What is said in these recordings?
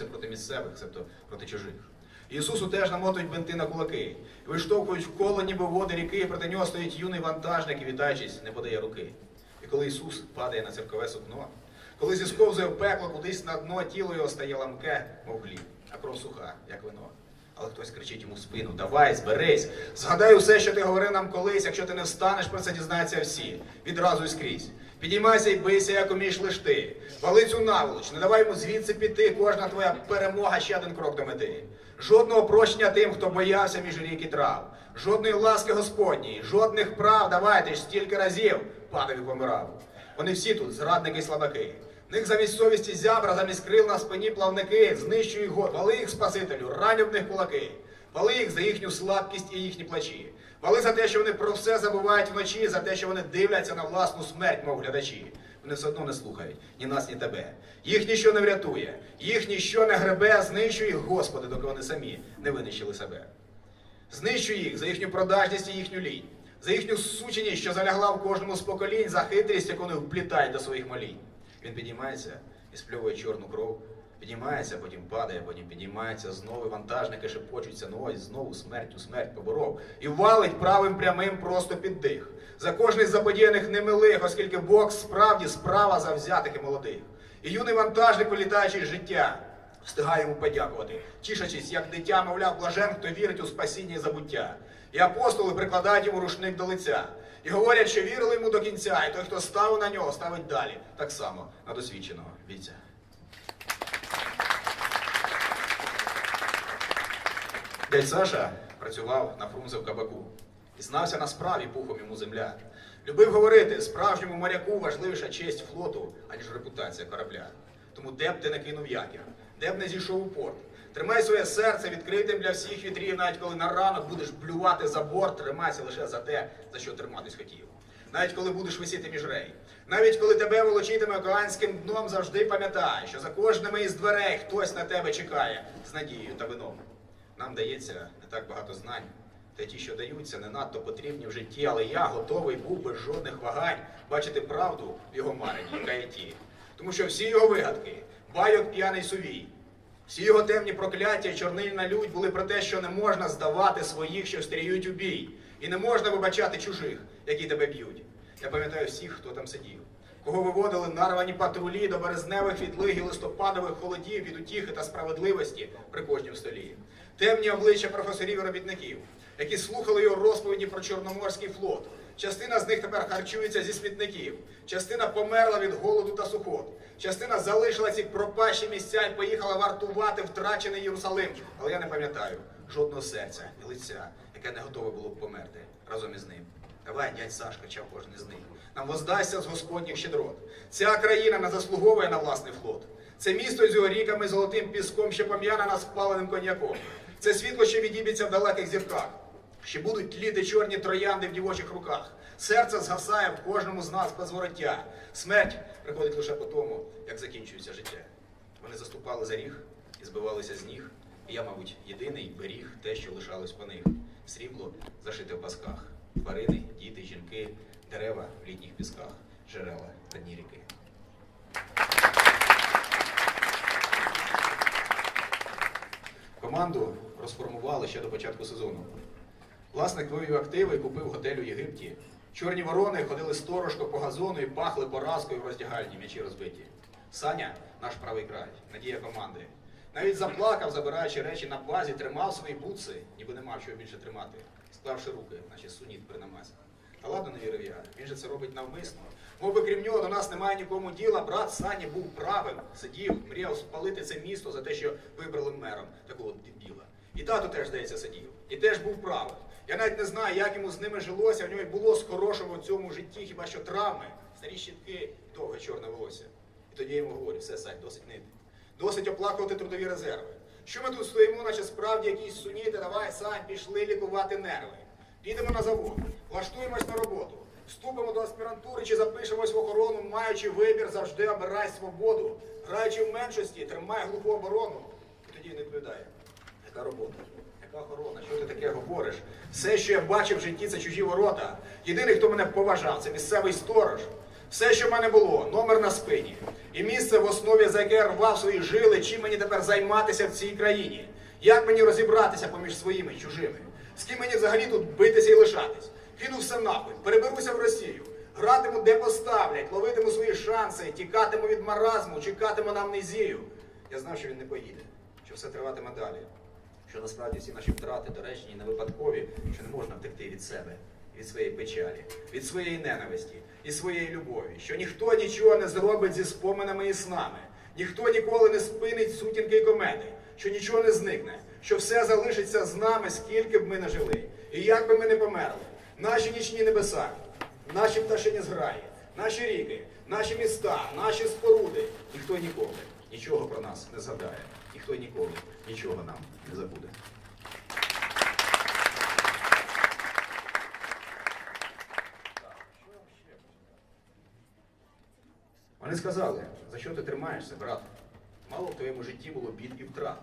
б'ються проти місцевих, себто проти чужих. Ісусу теж намотують бинти на кулаки, виштовхують в коло, ніби води ріки, і проти нього стоїть юний вантажник і, вітаючись, не подає руки. І коли Ісус падає на церкове сукно, коли зісковзує в пекло кудись на дно, тіло його стає ламке, мов хліб, а кров суха, як вино. Але хтось кричить йому в спину: Давай, зберись, згадай усе, що ти говорив нам колись. Якщо ти не встанеш, про це дізнаються всі. Відразу і скрізь. Підіймайся і бийся, як умієш лиш ти. Вали цю наволоч, не давай йому звідси піти. Кожна твоя перемога ще один крок до мети. Жодного прощення тим, хто боявся між рік і трав. Жодної ласки Господньої, жодних прав. Давай, ти ж стільки разів падав і помирав. Вони всі тут, зрадники й слабаки. В них замість совісті зябра, замість крил на спині плавники, знищуй їх, го- вали їх Спасителю, раню в них кулаки. Вали їх за їхню слабкість і їхні плачі. Вали за те, що вони про все забувають вночі, за те, що вони дивляться на власну смерть, мов глядачі. Вони все одно не слухають ні нас, ні тебе. Їх ніщо не врятує, їх ніщо не гребе, знищуй їх, Господи, доки вони самі не винищили себе. Знищуй їх за їхню продажність і їхню лінь, за їхню сученість, що залягла в кожному з поколінь, за хитрість, яку вони вплітають до своїх молінь. Він підіймається і спльовує чорну кров, підіймається, потім падає, потім підіймається, знову вантажники шепочуться, ну ось знову смерть у смерть поборов. І валить правим прямим просто під дих. За кожний з заподіяних немилих, оскільки Бог справді справа завзятих і молодих. І юний вантажник, вилітаючи з життя, встигає йому подякувати, тішачись, як дитя, мовляв, блажен, хто вірить у спасіння і забуття. І апостоли прикладають йому рушник до лиця. І говорять, що вірили йому до кінця, і той, хто ставив на нього, ставить далі. Так само на досвідченого бійця. Дядь Саша працював на Фрунзе в кабаку і знався на справі пухом йому земля. Любив говорити, справжньому моряку важливіша честь флоту, аніж репутація корабля. Тому де б ти не кинув якір, де б не зійшов у порт. Тримай своє серце відкритим для всіх вітрів, навіть коли на ранок будеш блювати за борт, тримайся лише за те, за що триматись хотів. Навіть коли будеш висіти між рей, навіть коли тебе волочитиме океанським дном, завжди пам'ятай, що за кожними із дверей хтось на тебе чекає з надією та вином. Нам дається не так багато знань. Та ті, що даються, не надто потрібні в житті, але я готовий був без жодних вагань бачити правду в його мареній каяті. Тому що всі його вигадки, байок п'яний сувій, всі його темні прокляття і чорнильна лють були про те, що не можна здавати своїх, що стріють у бій, і не можна вибачати чужих, які тебе б'ють. Я пам'ятаю всіх, хто там сидів, кого виводили нарвані патрулі до березневих відлиг і листопадових холодів від утіхи та справедливості при кожнім столі. Темні обличчя професорів і робітників, які слухали його розповіді про Чорноморський флот. Частина з них тепер харчується зі смітників, частина померла від голоду та сухот, частина залишила ці пропащі місця і поїхала вартувати втрачений Єрусалим. Але я не пам'ятаю жодного серця і лиця, яке не готове було б померти разом із ним. Давай, дядь Сашка, чав кожен з них. Нам воздасться з Господніх щедрот. Ця країна не заслуговує на власний флот. Це місто з його ріками, золотим піском, що пом'яна спаленим коньяком. Це світло, що відіб'ється в далеких зірках. Ще будуть тліти чорні троянди в дівочих руках. Серце згасає в кожному з нас без вороття. Смерть приходить лише по тому, як закінчується життя. Вони заступали за ріг і збивалися з ніг. І я, мабуть, єдиний беріг те, що лишалось по них. Срібло зашите в пасках. Тварини, діти, жінки, дерева в літніх пісках, джерела на дні ріки. Команду розформували ще до початку сезону. Власник вивів активи і купив готель у Єгипті. Чорні ворони ходили сторожко по газону і пахли поразкою в роздягальні, м'ячі розбиті. Саня, наш правий край, надія команди. Навіть заплакав, забираючи речі на базі, тримав свої бутси, ніби не мав чого більше тримати, склавши руки, наче суніт при намазі. Та ладно, не вірив я, він же це робить навмисно. Мов би крім нього до нас немає нікому діла, брат Сані був правим, сидів, мріяв спалити це місто за те, що вибрали мером такого дебіла. І тато теж, здається, сидів. І теж був правим. Я навіть не знаю, як йому з ними жилося, в нього й було з хорошого в цьому житті, хіба що травми, старі щітки, довге чорне волосся. І тоді я йому говорю, все, Сань, досить нити. Досить оплакувати трудові резерви. Що ми тут стоїмо, наче справді якісь суніти, давай, Сань, пішли лікувати нерви. Підемо на завод, влаштуємось на роботу, вступимо до аспірантури чи запишемось в охорону, маючи вибір, завжди обирай свободу. Граючи в меншості, тримай глуху оборону. І тоді він відповідає, яка робота? Яка охорона? Що ти таке говориш? Все, що я бачив в житті, це чужі ворота. Єдиний, хто мене поважав, це місцевий сторож. Все, що в мене було, номер на спині. І місце в основі, за яке я рвав свої жили, чим мені тепер займатися в цій країні. Як мені розібратися поміж своїми чужими? З ким мені взагалі тут битися і лишатись? Кину все нахуй, переберуся в Росію. Гратиму, де поставлять, ловитиму свої шанси, тікатиму від маразму, чекатиму на амнезію. Я знав, що він не поїде, що все триватиме далі. Що насправді всі наші втрати доречні і не випадкові, що не можна втекти від себе, від своєї печалі, від своєї ненависті і своєї любові, що ніхто нічого не зробить зі споминами і снами, ніхто ніколи не спинить сутінки і комети, що нічого не зникне, що все залишиться з нами, скільки б ми не жили. І як би ми не померли, наші нічні небеса, наші пташині зграї, наші ріки, наші міста, наші споруди, ніхто ніколи нічого про нас не згадає, ніхто ніколи нічого нам не забуде. Вони сказали, за що ти тримаєшся, брат? Мало в твоєму житті було бід і втрат.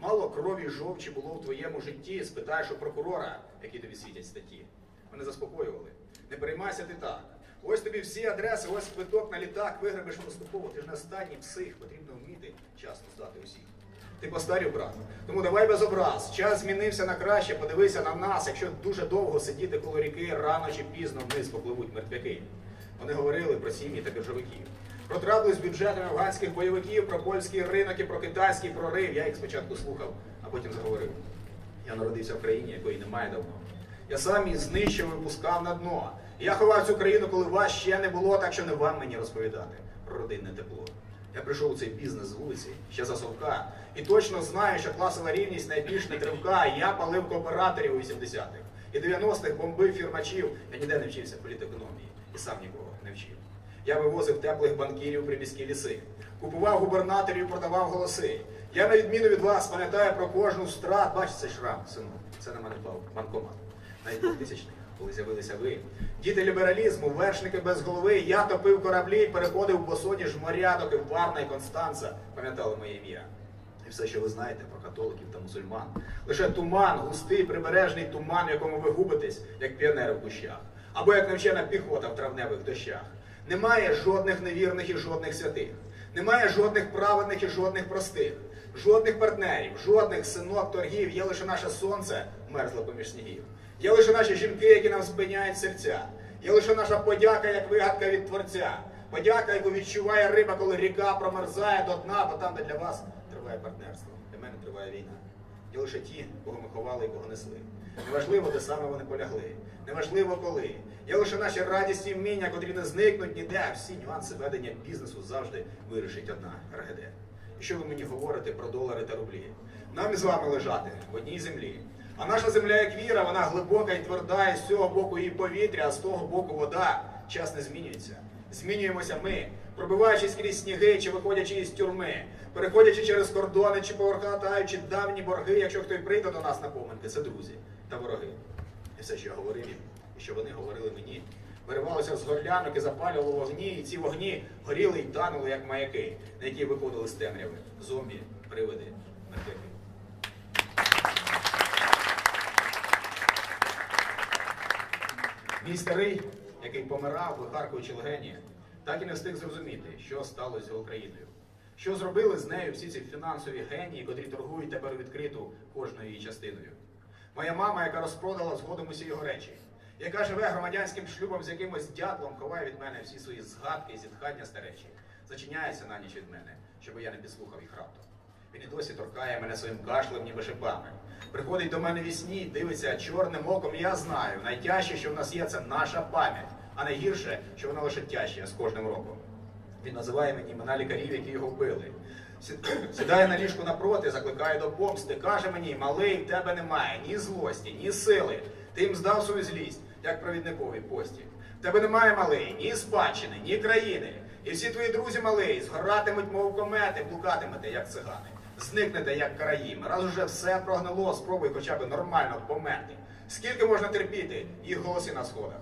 Мало крові жовчі було в твоєму житті, спитаєш у прокурора, які тобі світять статті. Вони заспокоювали. Не переймайся ти так. Ось тобі всі адреси, ось квиток на літак, виграбиш поступово. Ти ж не останній псих, потрібно вміти часно здати усіх. Ти постарів, брат. Тому давай без образ. Час змінився на краще, подивися на нас. Якщо дуже довго сидіти коло ріки, рано чи пізно вниз попливуть мертвяки. Вони говорили про сім'ї та біржовиків. Про трабли з бюджетами афганських бойовиків, про польський ринок і про китайський прорив. Я їх спочатку слухав, а потім заговорив. Я народився в країні, якої немає давно. Я сам її знищив і пускав на дно. Я ховав цю країну, коли вас ще не було, так що не вам мені розповідати про родинне тепло. Я прийшов у цей бізнес з вулиці, ще за совка, і точно знаю, що класова рівність найбільш не тривка. Я палив кооператорів у 80-х. І 90-х бомбив фірмачів. Я ніде не вчився політекономії і сам нікого не вчив. Я вивозив теплих банкірів при міські ліси, купував губернаторів і продавав голоси. Я, на відміну від вас, пам'ятаю про кожну страт. Бачите цей шрам, сину, це на мене впав банкомат. Навіть 2000-х, коли з'явилися ви. Діти лібералізму, вершники без голови, я топив кораблі, переходив босоніж моря, доки Варна і Констанца пам'ятали моє ім'я. І все, що ви знаєте про католиків та мусульман. Лише туман, густий прибережний туман, в якому ви губитесь, як піонери в кущах, або як навчена піхота в травневих дощах. Немає жодних невірних і жодних святих. Немає жодних праведних і жодних простих, жодних партнерів, жодних синок торгів. Є лише наше сонце, мерзле поміж снігів. Є лише наші жінки, які нам спиняють серця. Є лише наша подяка, як вигадка від творця. Подяка, яку відчуває риба, коли ріка промерзає до дна, бо там, де для вас триває партнерство, для мене триває війна. Є лише ті, кого ми ховали і кого несли. Неважливо, де саме вони полягли. Неважливо коли. Є лише наші радісні вміння, котрі не зникнуть ніде, а всі нюанси ведення бізнесу завжди вирішить одна РГД. І що ви мені говорите про долари та рублі? Нам із вами лежати в одній землі. А наша земля, як віра, вона глибока і тверда, і з цього боку її повітря, а з того боку вода. Час не змінюється. Змінюємося ми, пробиваючись крізь сніги чи виходячи із тюрми, переходячи через кордони чи повертаючи давні борги, якщо хто й прийде до нас на поминки, це друзі та вороги. І все, що я говорив їм, і що вони говорили мені, виривалося з горлянок і запалювало вогні, і ці вогні горіли й танули, як маяки, на які виходили з темряви. Зомбі, привиди, мертвяки. Мій старий, який помирав, вихаркуючи легені, так і не встиг зрозуміти, що сталося з його країною. Що зробили з нею всі ці фінансові генії, котрі торгують тепер відкриту кожною її частиною. Моя мама, яка розпродала згодом усі його речі, яка живе громадянським шлюбом з якимось дятлом, ховає від мене всі свої згадки і зітхання старечі, зачиняється на ніч від мене, щоб я не підслухав їх раптом. Він і досі торкає мене своїм кашлем, ніби шипами. Приходить до мене вісні, дивиться чорним оком, я знаю. Найтяжче, що в нас є, це наша пам'ять, а найгірше, що вона лише тяжчає з кожним роком. Він називає мені імена лікарів, які його вбили. Сідає на ліжку напроти, закликає до помсти, каже мені, малий, в тебе немає ні злості, ні сили. Ти їм здав свою злість, як провідникові пості. В тебе немає малий, ні спадщини, ні країни. І всі твої друзі малий згоратимуть, мов комети, блукатимете, як цигани. Зникнете, як караїми. Раз уже все прогнило, спробуй хоча б нормально померти. Скільки можна терпіти їх голоси на сходах?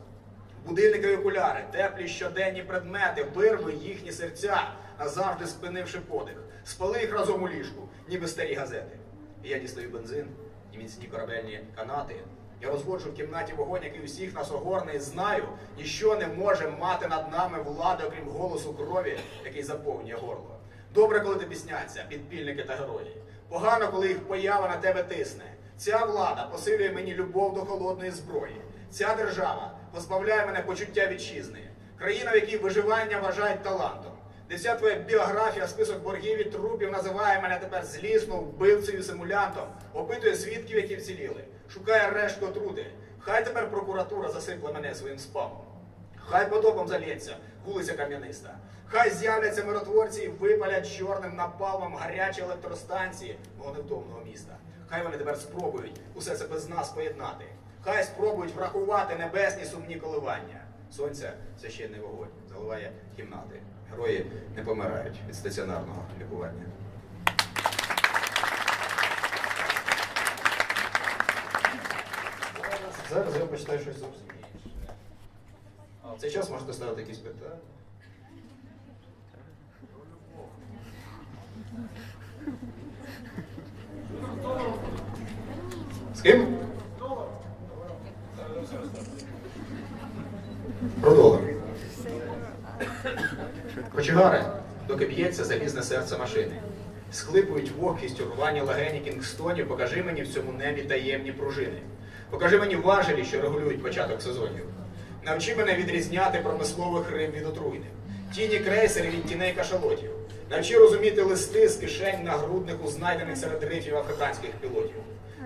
Будильники і окуляри, теплі щоденні предмети, вирви їхні серця, назавжди спинивши подих. Спали їх разом у ліжку, ніби старі газети. І я дістаю бензин і міцні корабельні канати, Я розводжу в кімнаті вогонь, який усіх нас огорне, і знаю, ніщо не може мати над нами влади, окрім голосу крові, який заповнює горло. Добре, коли тобі сняться підпільники та герої. Погано, коли їх поява на тебе тисне. Ця влада посилює мені любов до холодної зброї. Ця держава позбавляє мене почуття вітчизни. Країна, в якій виживання вважають талантом. Де вся твоя біографія, список боргів і трупів називає мене тепер злісно вбивцею симулянтом, опитує свідків, які вціліли, шукає решту отрути. Хай тепер прокуратура засипле мене своїм спамом. Хай потопом залється вулиця Кам'яниста. Хай з'являться миротворці і випалять чорним напалмом гарячі електростанції мого невтомного міста. Хай вони тепер спробують усе це без нас поєднати. Хай спробують врахувати небесні сумні коливання. Сонця священний вогонь заливає кімнати. Герої не помирають від стаціонарного лікування. Зараз я почитаю щось зовсім. В цей час можете ставити якісь питання. З ким? Про долар. Кочегари, доки б'ється залізне серце машини. Схлипують вогкістю рвані легені Кінгстонів, покажи мені в цьому небі таємні пружини. Покажи мені важелі, що регулюють початок сезонів. Навчи мене відрізняти промислових риб від отруйних, тіні крейсерів від тіней кашалотів. Навчи розуміти листи з кишень нагруднику, знайдених серед рифів африканських пілотів.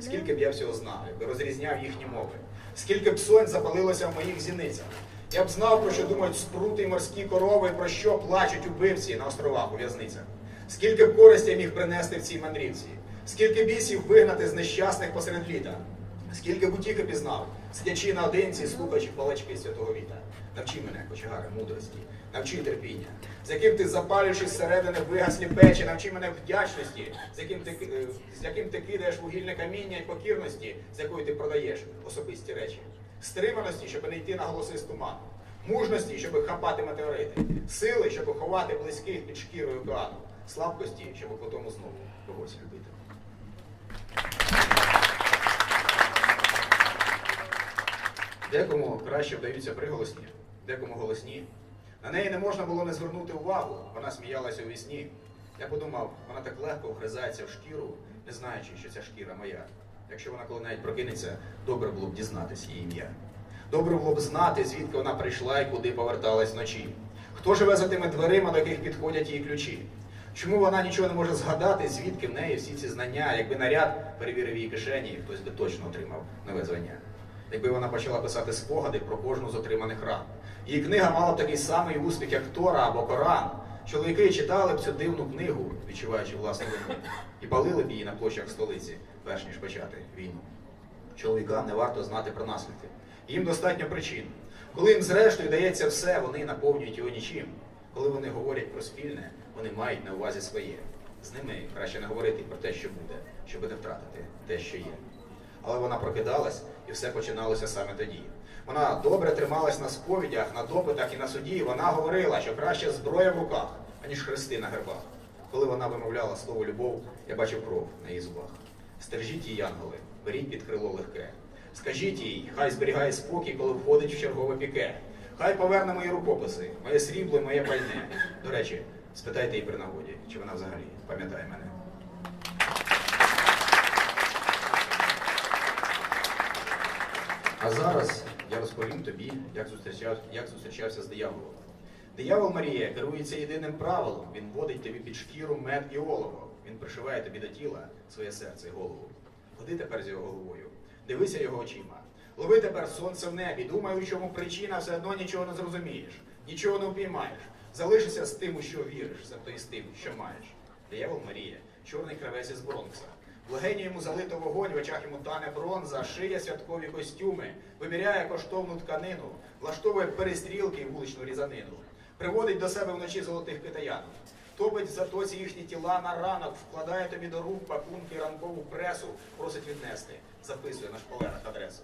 Скільки б я всього знав, якби розрізняв їхні мови, скільки б сонь запалилося в моїх зіницях. Я б знав, про що думають спрути й морські корови, про що плачуть убивці на островах у в'язницях. Скільки б користі я міг принести в цій мандрівці, скільки бісів вигнати з нещасних посеред літа, скільки бутіки пізнав, сидячи наодинці, слухаючи палачки святого віта. Навчи мене, кочегари, мудрості, навчи терпіння, з яким ти запалюєш із середини вигаслі печі, навчи мене вдячності, з яким ти, е, з яким ти кидаєш вугільне каміння і покірності, з якою ти продаєш особисті речі, стриманості, щоб не йти на голоси з туману, мужності, щоб хапати метеорити, сили, щоб ховати близьких під шкірою океану, слабкості, щоб потім знову когось любити. Декому краще вдаються приголосні, декому голосні. На неї не можна було не звернути увагу, вона сміялася у вісні. Я подумав, вона так легко вгризається в шкіру, не знаючи, що ця шкіра моя. Якщо вона коли навіть прокинеться, добре було б дізнатися її ім'я. Добре було б знати, звідки вона прийшла і куди поверталась вночі. Хто живе за тими дверима, до яких підходять її ключі? Чому вона нічого не може згадати, звідки в неї всі ці знання, якби наряд перевірив її кишені, хтось би точно отримав нове звання. Якби вона почала писати спогади про кожну з отриманих ран. Її книга мала такий самий успіх, як Тора або Коран. Чоловіки читали б цю дивну книгу, відчуваючи власну вину, і палили б її на площах столиці, перш ніж почати війну. Чоловікам не варто знати про наслідки. Їм достатньо причин. Коли їм зрештою дається все, вони наповнюють його нічим. Коли вони говорять про спільне, вони мають на увазі своє. З ними краще не говорити про те, що буде, щоб не втратити те, що є. Але вона прокидалась, і все починалося саме тоді. Вона добре трималась на сповідях, на допитах і на суді. Вона говорила, що краще зброя в руках, аніж хрести на гербах. Коли вона вимовляла слово любов, я бачив кров на її зубах. Стережіть її, янголи, беріть під крило легке. Скажіть їй, хай зберігає спокій, коли входить в чергове піке. Хай поверне мої рукописи, моє срібло моє пальне. До речі, спитайте її при нагоді, чи вона взагалі пам'ятає мене. А зараз я розповім тобі, як, зустрічав, як зустрічався з дияволом. Диявол Марія керується єдиним правилом. Він вводить тобі під шкіру мед і олово. Він пришиває тобі до тіла своє серце і голову. Ходи тепер з його головою, дивися його очима. Лови тепер сонце в небі, думай, у чому причина, все одно нічого не зрозумієш, нічого не впіймаєш. Залишися з тим, у що віриш, себто і з тим, що маєш. Диявол Марія, чорний кравець із Бронкса. Легені йому залито вогонь, в очах йому тане бронза, шиє святкові костюми, виміряє коштовну тканину, влаштовує перестрілки і вуличну різанину, приводить до себе вночі золотих китаянок, топить в затоці їхні тіла на ранок, вкладає тобі до рук пакунки ранкову пресу, просить віднести, записує на шпалерах адресу.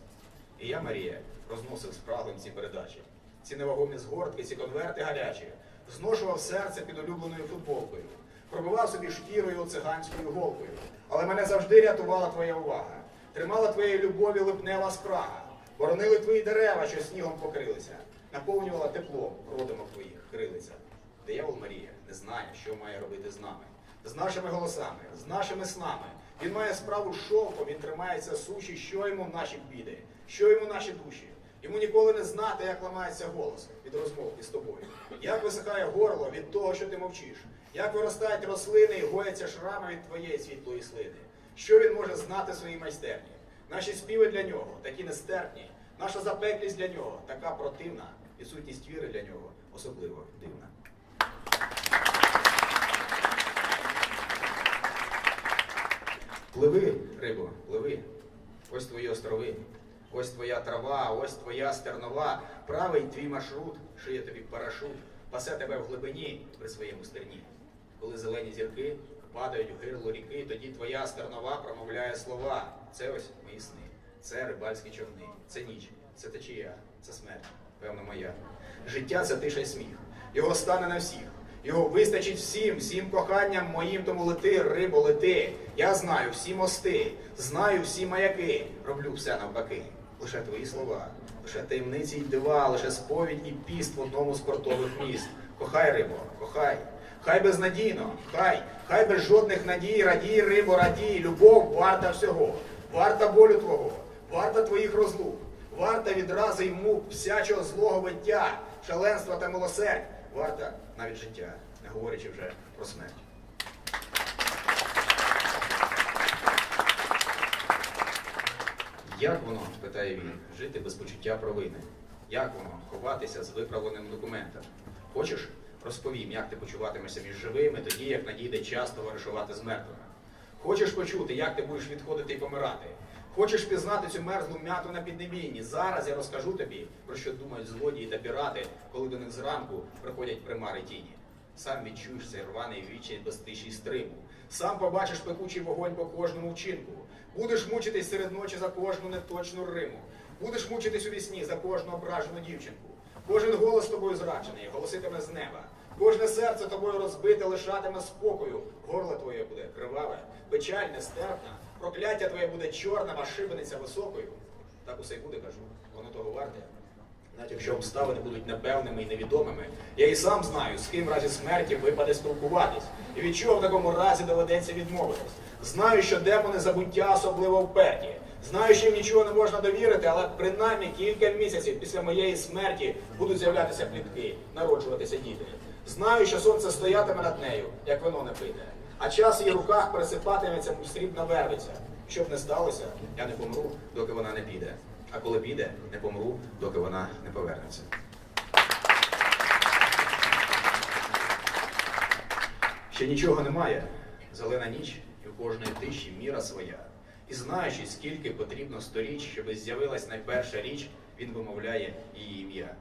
І я, Марія, розносив спраглим ці передачі. Ці невагомі згортки, ці конверти гарячі, зношував серце під улюбленою футболкою, пробивав собі шкірою циганською голкою. Але мене завжди рятувала твоя увага. Тримала твоєї любові липнева спрага. Боронили твої дерева, що снігом покрилися. Наповнювала теплом родимок твоїх крилиця. Диявол Марія не знає, що має робити з нами. З нашими голосами, з нашими снами. Він має справу з шовком, він тримається суші, що йому наші біди, що йому наші душі. Йому ніколи не знати, як ламається голос від розмов із тобою. Як висихає горло від того, що ти мовчиш, як виростають рослини і гояться шрами від твоєї світлої слини. Що він може знати своїй майстерні? Наші співи для нього такі нестерпні, наша запеклість для нього така противна, відсутність віри для нього особливо дивна. Пливи, рибо, пливи. Ось твої острови, ось твоя трава, ось твоя стернова. Правий твій маршрут, шиє тобі парашут, пасе тебе в глибині при своєму стерні. Коли зелені зірки падають в гирло ріки, тоді твоя стернова промовляє слова. Це ось мої сни, це рибальські човни, це ніч, це течія, це смерть, певно, моя. Життя це тиша й сміх. Його стане на всіх. Його вистачить всім, всім коханням моїм, тому лети, рибо, лети. Я знаю всі мости, знаю всі маяки, роблю все навпаки. Лише твої слова, лише таємниці й дива, лише сповідь і піст в одному з портових міст. Кохай, рибо, кохай. Хай безнадійно, хай, хай без жодних надій, радій, рибо, радій, любов варта всього, варта болю твого, варта твоїх розлук, варта відрази й мук, всячого злого виття, шаленства та милосердь, варта навіть життя, не говорячи вже про смерть. Як воно, питає він, жити без почуття провини? Як воно ховатися з виправленим документом? Хочеш, розповім, як ти почуватимешся між живими, тоді як надійде час товаришувати з мертвими. Хочеш почути, як ти будеш відходити і помирати? Хочеш пізнати цю мерзлу м'яту на піднебінні? Зараз я розкажу тобі, про що думають злодії та пірати, коли до них зранку приходять примари тіні. Сам відчуєш цей рваний вічай без тиші стриму. Сам побачиш пекучий вогонь по кожному вчинку. Будеш мучитись серед ночі за кожну неточну риму. Будеш мучитись у вісні за кожну ображену дівчинку. Кожен голос тобою зраджений, голоситиме з неба. Кожне серце тобою розбите лишатиме спокою. Горло твоє буде криваве, печаль нестерпна, прокляття твоє буде чорним, а шибениця високою. Так усе й буде, кажу. Воно того варте. Навіть якщо обставини будуть непевними і невідомими, я і сам знаю, з ким в разі смерті випаде спілкуватись, і від чого в такому разі доведеться відмовитись. Знаю, що демони забуття особливо вперті. Знаю, що їм нічого не можна довірити, але принаймні кілька місяців після моєї смерті будуть з'являтися плітки, народжуватися діти. Знаю, що сонце стоятиме над нею, як вино не пите, а час в її руках пересипатиметься, мов срібна вервиця. Щоб не сталося, я не помру, доки вона не піде. А коли піде, не помру, доки вона не повернеться. Ще нічого немає. Зелена ніч, і у кожної тиші міра своя. І знаючи, скільки потрібно сторіч, щоби з'явилась найперша річ, він вимовляє її ім'я.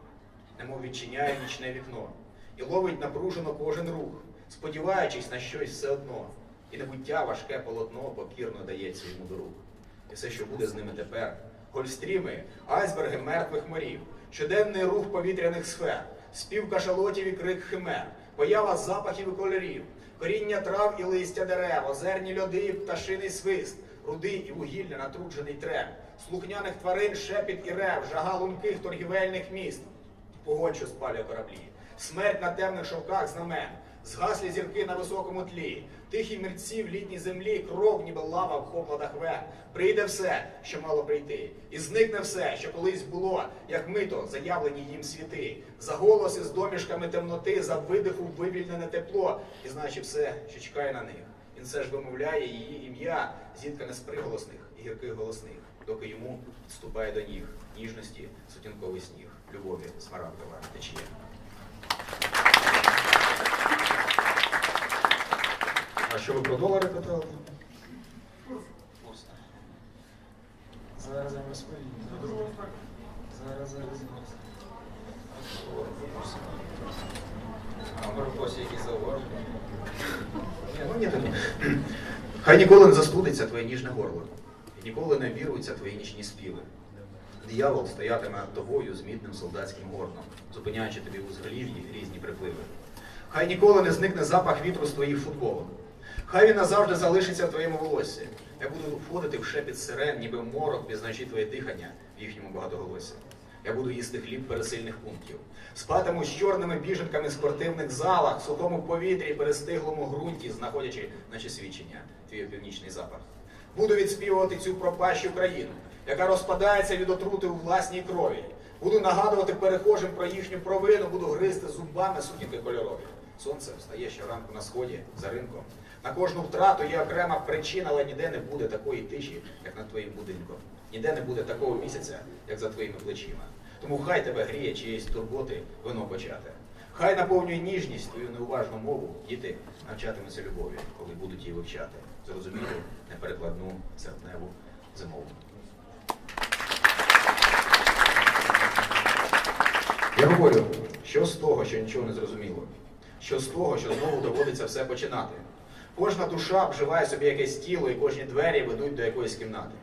Немов відчиняє нічне вікно і ловить напружено кожен рух, сподіваючись на щось все одно. І небуття важке полотно покірно дається йому до рук. І все, що буде з ними тепер, гольстріми, айсберги мертвих морів, щоденний рух повітряних сфер, спів кашалотів і крик химер, поява запахів і кольорів, коріння трав і листя дерев, озерні льоди пташиний свист, руди і вугілля натруджений треп, слухняних тварин шепіт і рев, жага лунких торгівельних міст, Вогонь, що спалює кораблі, смерть на темних шовках знамен, згаслі зірки на високому тлі, тихі мерці в літній землі, кров, ніби лава в хопладах вен. Прийде все, що мало прийти, і зникне все, що колись було, як мито, заявлені їм світи, за голос із домішками темноти, за видиху вивільнене тепло, і знаючи все, що чекає на них. Він все ж вимовляє її ім'я, зіткане з приголосних і гірких голосних, доки йому підступає до ніг ніжності сутінковий сніг, любові смарагдова течія. А що ви про долари питали? Зараз я розповім. Зараз, зараз, зараз. А може хтось якісь зауваження? Ну, ні. Хай ніколи не застудиться твоє ніжне горло, і ніколи не віруються твої нічні співи. Диявол стоятиме над тобою з мідним солдатським горном, зупиняючи тобі у зголів'ї різні припливи. Хай ніколи не зникне запах вітру з твоїх футболок. Хай він назавжди залишиться в твоєму волоссі. Я буду входити в шепіт сирен, ніби морок, пізнаючи твоє дихання в їхньому багатоголосі. Я буду їсти хліб пересильних пунктів. Спатиму з чорними біженками в спортивних залах, в сухому повітрі, перестиглому ґрунті, знаходячи наче свідчення твій північний запах. Буду відспівувати цю пропащу країну, яка розпадається від отрути у власній крові. Буду нагадувати перехожим про їхню провину, буду гризти зубами сутінки кольорові. Сонце встає щоранку на сході за ринком. На кожну втрату є окрема причина, але ніде не буде такої тиші, як над твоїм будинком. Ніде не буде такого місяця, як за твоїми плечима. Тому хай тебе гріє чиїсь турботи вино почати. Хай наповнює ніжність твою неуважну мову, діти навчатимуться любові, коли будуть її вивчати. Зрозумілу, неперекладну, серпневу, зимову. Я говорю, що з того, що нічого не зрозуміло? Що з того, що знову доводиться все починати? Кожна душа обживає собі якесь тіло, і кожні двері ведуть до якоїсь кімнати.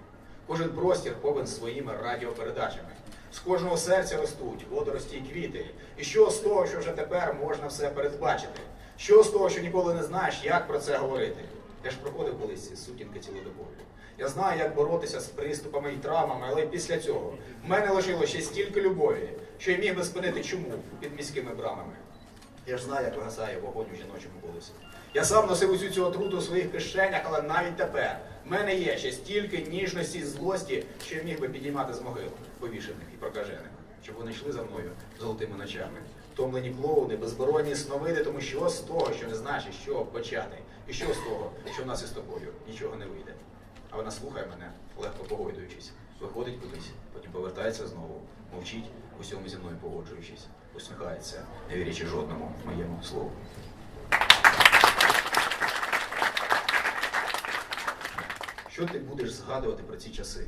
Кожен простір повен своїми радіопередачами. З кожного серця ростуть водорості й квіти. І що з того, що вже тепер можна все передбачити? Що з того, що ніколи не знаєш, як про це говорити? Я ж проходив колись ці сутінки цілодобові. Я знаю, як боротися з приступами і травмами, але після цього в мене лишило ще стільки любові, що я міг би спинити чуму під міськими брамами. Я ж знаю, як вигасає вогонь у жіночому колесі. Я сам носив усю цю отруту у своїх кишенях, але навіть тепер в мене є ще стільки ніжності і злості, що я міг би підіймати з могил повішених і прокажених, щоб вони йшли за мною золотими ночами. Втомлені клоуни, безборонні сновиди, тому що з того, що не знаєш, що почати, і що з того, що в нас із тобою нічого не вийде. А вона слухає мене, легко погойдуючись, виходить кудись, потім повертається знову, мовчить, усьому зі мною погоджуючись, усміхається, не вірячи жодному моєму слову. Що ти будеш згадувати про ці часи?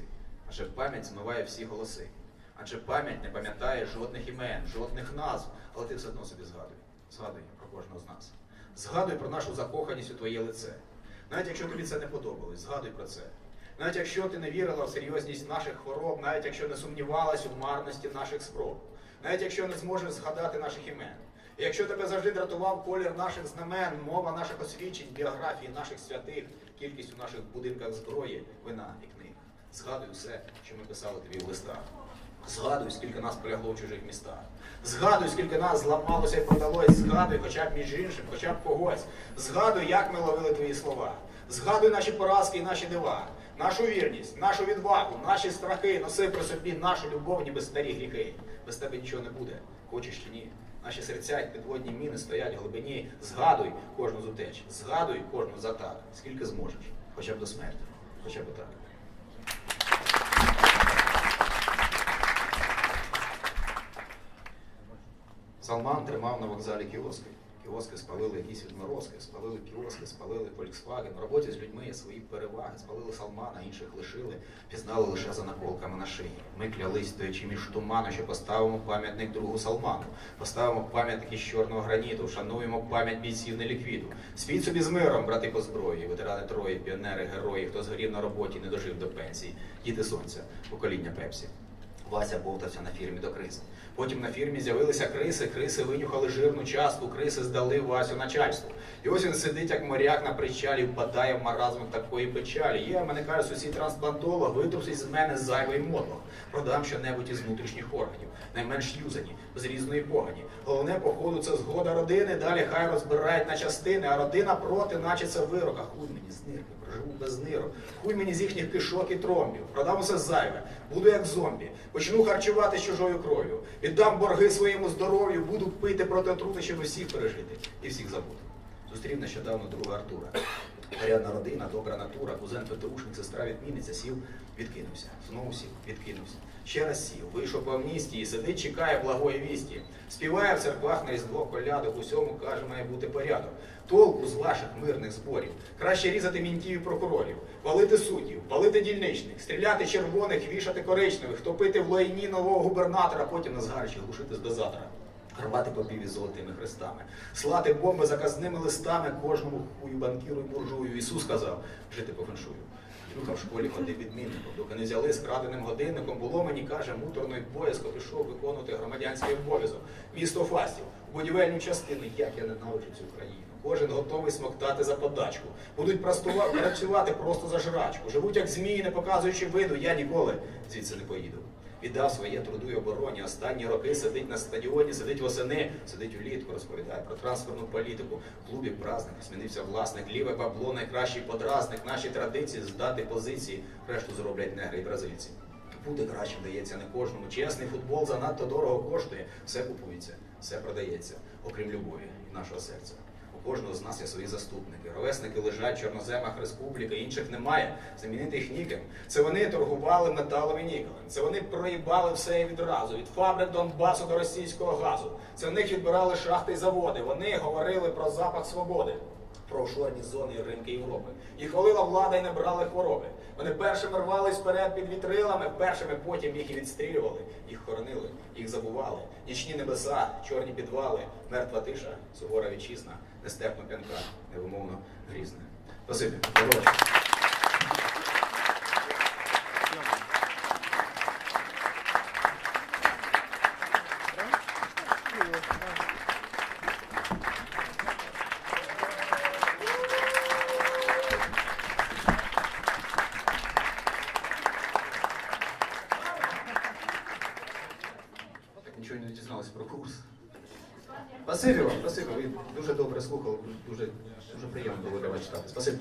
Адже пам'ять змиває всі голоси. Адже пам'ять не пам'ятає жодних імен, жодних назв, але ти все одно собі згадуй. Згадуй про кожного з нас. Згадуй про нашу закоханість у твоє лице. Навіть якщо тобі це не подобалось, згадуй про це. Навіть якщо ти не вірила в серйозність наших хвороб, навіть якщо не сумнівалась у марності наших спроб, навіть якщо не зможеш згадати наших імен. Якщо тебе завжди дратував колір наших знамен, мова наших освідчень, біографії наших святих, кількість у наших будинках зброї, вина і книг. Згадуй все, що ми писали тобі в листах. Згадуй, скільки нас полягло в чужих містах. Згадуй, скільки нас зламалося і продалось. Згадуй, хоча б між іншим, хоча б когось. Згадуй, як ми ловили твої слова. Згадуй наші поразки і наші дива, нашу вірність, нашу відвагу, наші страхи. Носи при собі нашу любов, ніби старі гріхи. Без тебе нічого не буде, хочеш чи ні. Наші серця, як підводні міни, стоять в глибині. Згадуй кожну з утеч, згадуй кожну з атак, скільки зможеш, хоча б до смерті, хоча б так. Салман тримав на вокзалі кіоски. Кіоски спалили якісь відморозки, спалили кіоски, спалили Volkswagen. В роботі з людьми є свої переваги, спалили Салмана, інших лишили, пізнали лише за наколками на шиї. Ми клялись, стоячи між туману, що поставимо пам'ятник другу Салману, поставимо пам'ятник із чорного граніту, вшануємо пам'ять бійців неліквіду. Світ собі з миром, брати по зброї, ветерани Трої, піонери, герої, хто згорів на роботі, не дожив до пенсії, діти сонця, покоління Пепсі. Вася бовтався на фірмі до криси. Потім на фірмі з'явилися криси, криси винюхали жирну частку, криси здали Васю начальству. І ось він сидить, як моряк на причалі, впадає в маразм такої печалі. Є, мене каже, сусід трансплантолог, витрусить з мене зайвий мотлох. Продам що-небудь із внутрішніх органів, найменш юзані, з різної погані. Головне, походу, це згода родини, далі хай розбирають на частини, а родина проти, наче це вирок. А хуй мені з проживу без нирок. Хуй мені з їхніх кишок і тромбів. Продам усе зайве, буду як зомбі. Почну харчувати чужою кров'ю. Віддам борги своєму здоров'ю, буду пити проти отрути, щоб усіх пережити і всіх забути. Зустрів нещодавно друга Артура. Порядна родина, добра натура, кузен Петрушник, сестра відмінниця, сів, відкинувся. Знову сів, відкинувся. Ще раз сів, вийшов по амністії, сидить, чекає благої вісті. Співає в церквах на різдво колядок, усьому каже, має бути порядок. Толку з ваших мирних зборів. Краще різати мінтів і прокурорів, палити суддів, палити дільничних, стріляти червоних, вішати коричневих, топити в лайні нового губернатора, потім на згарищі глушити з дозатора. Рвати попів із золотими хрестами, слати бомби заказними листами кожному хую банкіру і буржую. Ісус сказав жити по феншую. Люха в школі ходив відмінником, доки не взяли з краденим годинником, було мені, каже, муторний боязко пішов виконувати громадянський обов'язок. Місто Фастів, у будівельну частину, як я ненавиджу цю країну. Кожен готовий смоктати за подачку. Будуть працювати просто за жрачку. Живуть як змії, не показуючи виду. Я ніколи звідси не поїду. Віддав своє труду й обороні. Останні роки сидить на стадіоні, сидить восени, сидить улітку, розповідає про трансферну політику. В клубі праздник, змінився власник, ліве бабло, найкращий подразник. Наші традиції здати позиції, решту зроблять негри і бразильці. Буде краще вдається не кожному. Чесний футбол занадто дорого коштує. Все купується, все продається, окрім любові і нашого серця. Кожного з нас є свої заступники. Ровесники лежать в чорноземах республіки, інших немає. Замінити їх ніким. Це вони торгували металом і нікелем. Це вони проїбали все і відразу. Від фабрик Донбасу до російського газу. Це в них відбирали шахти й заводи. Вони говорили про запах свободи. Про офшорні зони і ринки Європи. Їх хвалила влада і не брали хвороби. Вони першими рвались вперед під вітрилами, першими потім їх і відстрілювали, їх хоронили, їх забували. Нічні небеса, чорні підвали, мертва тиша, сувора вітчизна, нестерпна п'янка, невимовно грізна. Спасибі, дуже, дуже приємно було вас читати. Спасибі.